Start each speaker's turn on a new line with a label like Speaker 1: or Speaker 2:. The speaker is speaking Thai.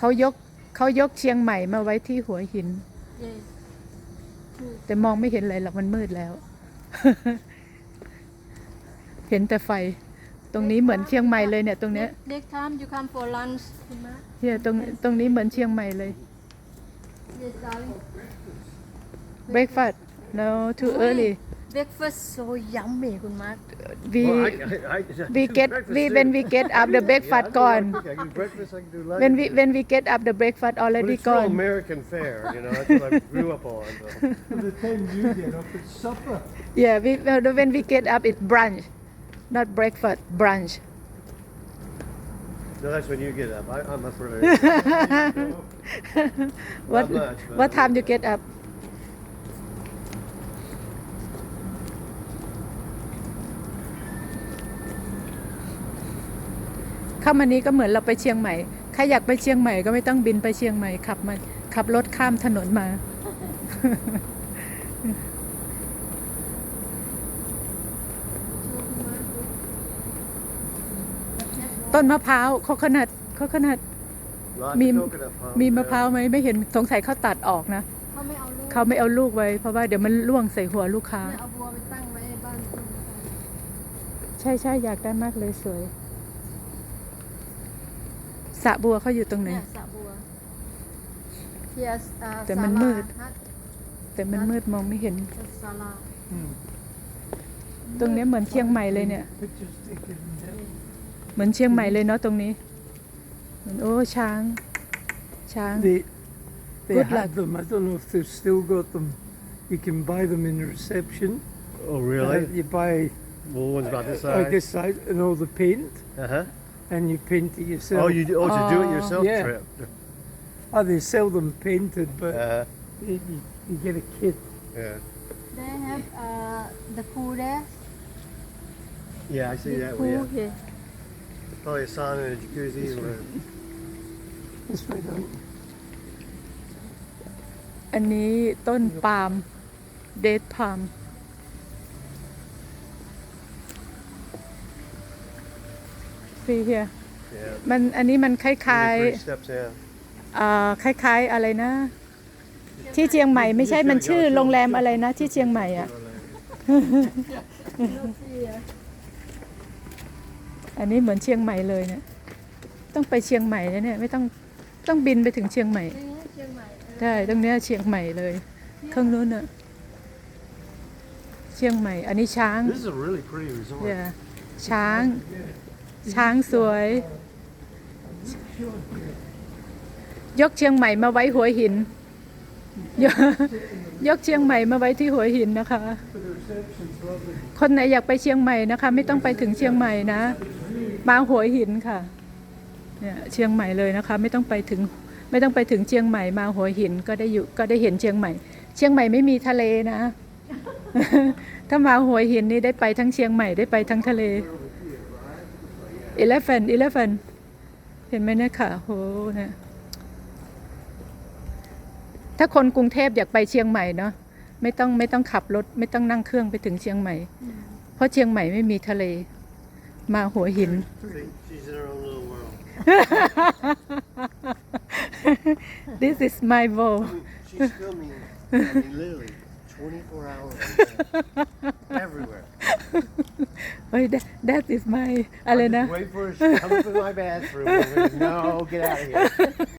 Speaker 1: เขายกเขายกเชียงใหม่มาไว้ที่หัวหิน
Speaker 2: Yes.
Speaker 1: แต่มองไม่เห็นอะไรหรอกมันมืดแล้ว เห็นแต่ไฟ ตรงนี้เหมือนเชียงใหม่เลยเนี่ยตรงเนี้ย
Speaker 2: Next- Next time you come for lunch คุณมา
Speaker 1: เนี่ยตรงตรงนี้เหมือนเชียงใหม่เลย
Speaker 2: Yes darling
Speaker 1: breakfast no too early
Speaker 2: Breakfast so yummy คุณมา
Speaker 1: we
Speaker 3: Well, I- I- I- I
Speaker 1: we
Speaker 3: do
Speaker 1: get
Speaker 3: breakfast
Speaker 1: we
Speaker 3: too.
Speaker 1: when we get up the breakfast
Speaker 3: Yeah, I do-
Speaker 1: gone
Speaker 3: I can do breakfast, I can do lunch.
Speaker 1: when we when we get up the breakfast
Speaker 3: But
Speaker 1: already
Speaker 3: it's real
Speaker 1: gone
Speaker 3: American fare, you know, that's what I grew up on. so.
Speaker 4: By the time you get up, it's supper.
Speaker 1: yeah we when we get up it's brunch not breakfast brunch
Speaker 3: No, that's when you get up. I, I'm up early.
Speaker 1: what
Speaker 3: much, but-
Speaker 1: what time you get up เข้ามานี้ก็เหมือนเราไปเชียงใหม่ใครอยากไปเชียงใหม่ก็ไม่ต้องบินไปเชียงใหม่ขับมาขับรถข้ามถนนมา ต้นมะพร้าวโคคนัทโคคนัท
Speaker 3: Lots
Speaker 1: Me-
Speaker 3: of coconut palms,
Speaker 1: มี
Speaker 3: yeah.
Speaker 1: มะพร้าวไหมไม่เห็นสงสัยเขาตัดออกนะ
Speaker 2: เขาไม่เอาลูก
Speaker 1: เขาไม่เอาลูกไว้เพราะว่าเดี๋ยวมันล่วงใส่หัวลูกค้า
Speaker 2: ไม่เอาบัวไปตั้งไว้บ้านคุณ
Speaker 1: ใช่ใช่อยากได้มากเลยสวย สระบัวเขาอยู่ตรงไหน
Speaker 2: เนี่ยสระบัว Here's อ่า
Speaker 1: แต่มัน
Speaker 2: ศาลา
Speaker 1: มืด
Speaker 2: ฮัท
Speaker 1: แต่มันมืดมองไม่เห็น
Speaker 2: ศาลา
Speaker 1: ตรงเนี้ยเหมือนเชียงใหม่เลยเนี่ย
Speaker 4: Pictures taken there.
Speaker 1: เหมือนเชียงใหม่เลยเนาะตรงนี้เหมือนโอ้ช้าง ช้าง
Speaker 4: They, they
Speaker 1: Good
Speaker 4: had
Speaker 1: luck.
Speaker 4: them. I don't know if they've still got them. You can buy them in reception.
Speaker 3: Oh,
Speaker 4: Uh,
Speaker 3: really?
Speaker 4: you buy
Speaker 3: Well, one's about this
Speaker 4: like
Speaker 3: size.
Speaker 4: this size and all the paint,
Speaker 3: Uh huh.
Speaker 4: and you paint it yourself.
Speaker 3: Oh, you do, oh, it's a do it
Speaker 1: Oh,
Speaker 3: yourself
Speaker 4: yeah.
Speaker 3: trip.
Speaker 4: Oh, they sell them painted, but
Speaker 3: Uh,
Speaker 4: you, you, you get a kit.
Speaker 3: yeah.
Speaker 2: They have uh, the pool there
Speaker 3: Yeah, I see
Speaker 2: Big
Speaker 3: that.
Speaker 2: pool
Speaker 3: one, Yeah.
Speaker 2: here
Speaker 3: Probably a sauna and a jacuzzi. or-
Speaker 4: This way down.
Speaker 1: อันนี้ต้นปาล์มเดทพาล์ม ฟีเฮีย
Speaker 3: Yeah.
Speaker 1: มันอันนี้มันคล้าย
Speaker 3: Three steps in.
Speaker 1: ๆอ่าคล้ายๆอะไรนะ ที่เชียงใหม่ไม่ใช่มันชื่อโรงแรมอะไรนะ ที่เชียงใหม่อะ อันนี้เหมือนเชียงใหม่เลยเนี่ยต้องไปเชียงใหม่นะเนี่ย ไม่ต้องต้องบินไปถึงเชียงใหม่
Speaker 2: นี่เชียงใหม่เออ
Speaker 1: ใช่ตรงเนี้ยเชียงใหม่เลยข้างนู้นน่ะเชียงใหม่ อันนี้ช้าง
Speaker 3: This is a really pretty resort.
Speaker 1: อย่าช้าง ช้างสวย ยกเชียงใหม่มาไว้หัวหินยกยกเชียงใหม่มาไว้ที่หัวหินนะคะ คนไหนอยากไปเชียงใหม่นะคะ ไม่ต้องไปถึงเชียงใหม่นะ มาหัวหินค่ะเนี่ยเชียงใหม่เลยนะคะ ไม่ต้องไปถึงไม่ต้องไปถึงเชียงใหม่มาหัวหินก็ได้อยู่ก็ได้เห็นเชียงใหม่ เชียงใหม่ไม่มีทะเลนะ ถ้ามาหัวหินนี่ได้ไปทั้งเชียงใหม่ได้ไปทั้งทะเล elephant elephant เห็นไหมเนี่ยค่ะโหเนี่ยถ้าคนกรุงเทพอยากไปเชียงใหม่เนาะไม่ต้องไม่ต้องขับรถ ไม่ต้องนั่งเครื่องไปถึงเชียงใหม่ เพราะเชียงใหม่ไม่มีทะเล มาหัวหิน
Speaker 3: See, She's in her own little world.
Speaker 1: this is my world
Speaker 3: She's filming, I mean, literally 24 hours a day. Everywhere.
Speaker 1: เฮ้ย that, that is my อะไรนะ
Speaker 3: Wait for her to come up in my bathroom. I'm gonna, no, get out of here.